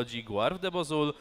chodzi Guarf de Bozul.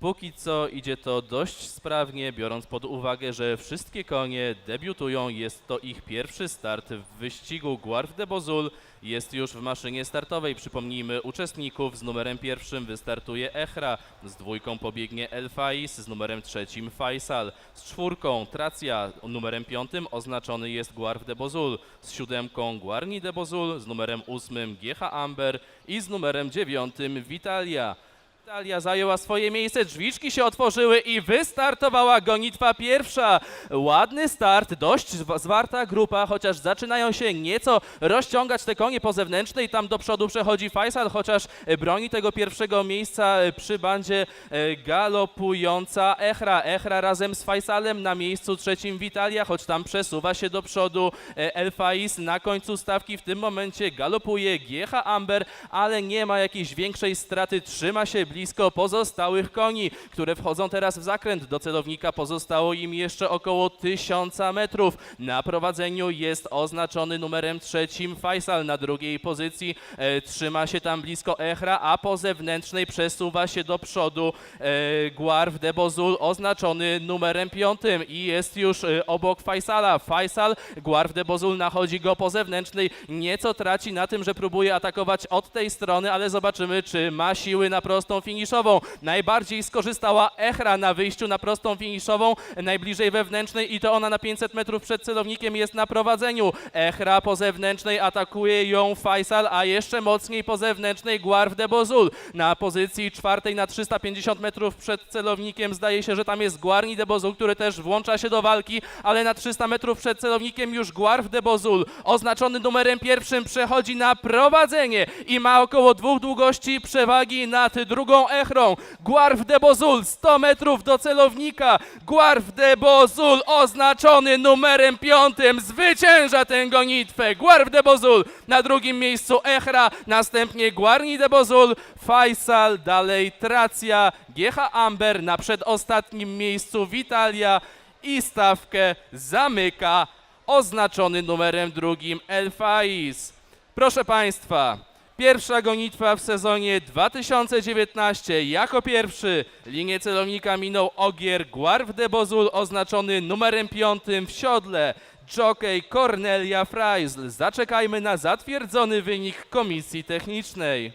Póki co idzie to dość sprawnie, biorąc pod uwagę, że wszystkie konie debiutują. Jest to ich pierwszy start w wyścigu. Guarf de Bozul jest już w maszynie startowej. Przypomnijmy uczestników. Z numerem pierwszym wystartuje Echra, z dwójką pobiegnie El Faiz, z numerem trzecim Faisal, z czwórką Tracja, numerem piątym oznaczony jest Guarf de Bozul, z siódemką Guarni de Bozul, z numerem ósmym GH Amber i z numerem dziewiątym Vitalia. Italia zajęła swoje miejsce, drzwiczki się otworzyły i wystartowała gonitwa pierwsza. Ładny start, dość zwa- zwarta grupa, chociaż zaczynają się nieco rozciągać te konie po zewnętrznej. Tam do przodu przechodzi Faisal, chociaż e, broni tego pierwszego miejsca e, przy bandzie e, galopująca Echra. Echra razem z Faisalem na miejscu trzecim Vitalia, choć tam przesuwa się do przodu El Faiz. Na końcu stawki w tym momencie galopuje GH Amber, ale nie ma jakiejś większej straty. Trzyma się blisko pozostałych koni, które wchodzą teraz w zakręt. Do celownika pozostało im jeszcze około tysiąca metrów. Na prowadzeniu jest oznaczony numerem trzecim Faisal. Na drugiej pozycji e, trzyma się tam blisko Echra, a po zewnętrznej przesuwa się do przodu e, Guarf de Bozul oznaczony numerem piątym i jest już e, obok Faisala. Faisal, Guarf de Bozul nachodzi go po zewnętrznej. Nieco traci na tym, że próbuje atakować od tej strony, ale zobaczymy, czy ma siły na prostą finiszową. Najbardziej skorzystała Echra na wyjściu na prostą finiszową, najbliżej wewnętrznej i to ona na 500 metrów przed celownikiem jest na prowadzeniu. Echra po zewnętrznej atakuje ją Faisal, a jeszcze mocniej po zewnętrznej Guarf de Bozul. Na pozycji czwartej na 350 metrów przed celownikiem zdaje się, że tam jest Guarni de Bozul, który też włącza się do walki, ale na 300 metrów przed celownikiem już Guarf de Bozul, oznaczony numerem pierwszym, przechodzi na prowadzenie i ma około dwóch długości przewagi nad drugą Echrą. Guarf de Bozul 100 metrów do celownika. Guarf de Bozul oznaczony numerem piątym zwycięża tę gonitwę. Guarf de Bozul na drugim miejscu Echra, następnie Guarni de Bozul, Faisal, dalej Tracja, GH Amber na przedostatnim miejscu Vitalia i stawkę zamyka oznaczony numerem drugim El Faiz. Proszę Państwa, pierwsza gonitwa w sezonie 2019. Jako pierwszy linię celownika minął Ogier Guarf de Bozul oznaczony numerem piątym w siodle. Jockey Cornelia Freisl. Zaczekajmy na zatwierdzony wynik komisji technicznej.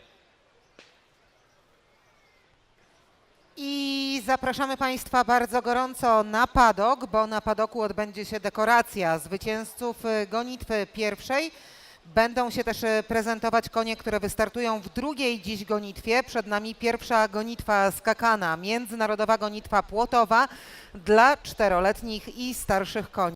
I zapraszamy Państwa bardzo gorąco na padok, bo na padoku odbędzie się dekoracja zwycięzców y, gonitwy pierwszej. Będą się też y, prezentować konie, które wystartują w drugiej dziś gonitwie. Przed nami pierwsza gonitwa skakana, międzynarodowa gonitwa płotowa dla czteroletnich i starszych koni.